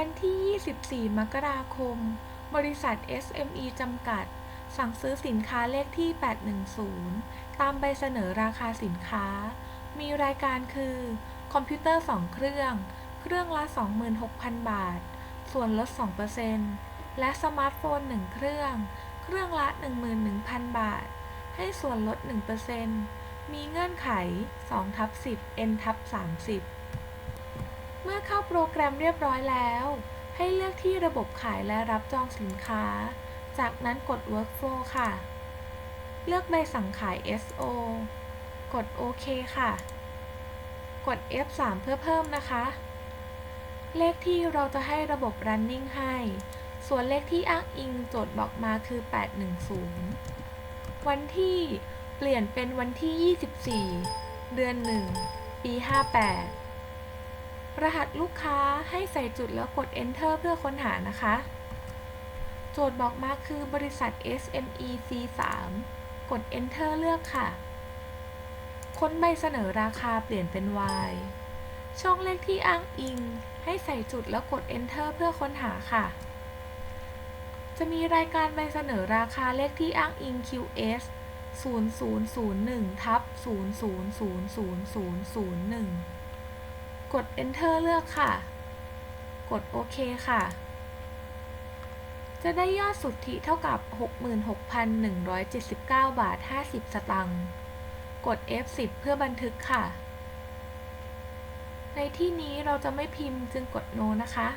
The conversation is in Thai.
วันที่ 24 มกราคม บริษัท SME จำกัด สั่งซื้อสินค้าเลขที่ 810 ตามใบเสนอราคาสินค้า มีรายการคือ คอมพิวเตอร์ 2 เครื่อง เครื่องละ 26,000 บาท ส่วนลด 2%และสมาร์ทโฟน 1 เครื่อง เครื่องละ 11,000 บาท ให้ส่วนลด 1%มีเงื่อนไข2ทับ10 N ทับ30 เมื่อเข้าโปรแกรมเรียบร้อยแล้ว ให้เลือกที่ระบบขายและรับจองสินค้า จากนั้นกด Workflow ค่ะ เลือกใบสั่งขาย SO กดโอเคค่ะ กด F3 เพื่อเพิ่มนะคะ เลขที่เราจะให้ระบบ running ให้ ส่วนเลขที่อ้างอิงโจทย์บอกมาคือ 810 วันที่เปลี่ยนเป็นวันที่ 24 เดือน 1 ปี 58 รหัสลูกค้าให้ใส่จุดแล้วกด enter เพื่อค้นหานะคะ โจทย์บอกมาคือบริษัท SME C3 กด enter เลือกค่ะ ค้นใบเสนอราคาเปลี่ยนเป็น Y ช่องเลขที่อ้างอิง ให้ใส่จุดแล้วกด enter เพื่อค้นหาค่ะ จะมีรายการใบเสนอราคาเลขที่อ้างอิง QS 0001ทับ000001 กด enter เลือกค่ะ กดโอเคค่ะ จะได้ยอดสุทธิเท่ากับ 66,179 บาท 50 สตางค์ กด F10 เพื่อบันทึกค่ะ ในที่นี้เราจะไม่พิมพ์จึงกด no นะคะ